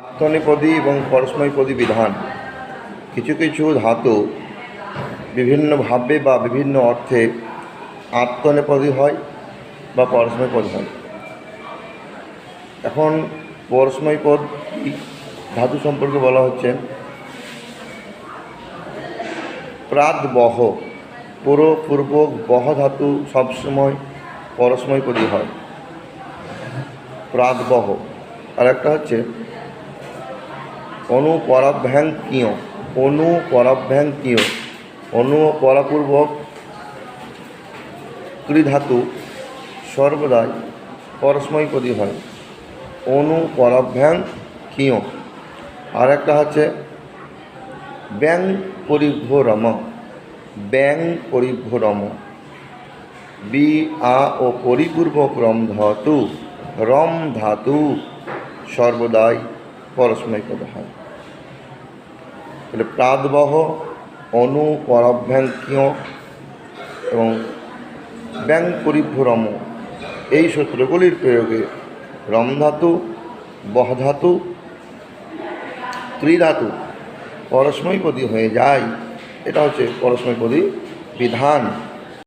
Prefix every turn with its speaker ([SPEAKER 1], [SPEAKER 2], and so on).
[SPEAKER 1] আত্মনেপদী এবং পরস্মৈপদী বিধান। কিছু কিছু ধাতু বিভিন্নভাবে বা বিভিন্ন অর্থে আত্মনেপদী হয় বা পরস্মৈপদ হয়। এখন পরস্মৈপদ ধাতু সম্পর্কে বলা হচ্ছে প্রাদবহ পুরো পূর্ব বহ ধাতু সবসময় পরস্মৈপদী হয়। প্রাদবহ আর একটা হচ্ছে অনুপরাভ্যাঙ্কীয় অনুপরাভ্যাঙ্কীয়, অনুপরাপূর্বক ক্রিধাতু সর্বদাই পরস্মৈপদী হয়। অনুপরাভ্যাঙ্কীয় আর একটা হচ্ছে ব্যাং পরিভ্রম ব্যাং পরিভ্রম বি আ ও পরিপূর্বক রম ধাতু রম ধাতু, সর্বদাই পরস্মৈপদ হয়। তাহলে প্রাদবহ, অনু, পরাভ্যাঙ্কীয় এবং ব্যাং পরিভ্রম এই সূত্রগুলির প্রয়োগে রমধাতু, বহধাতু বহ ধাতু ত্রিধাতু পরস্মৈপদী হয়ে যায়। এটা হচ্ছে পরস্ময়পদী বিধান।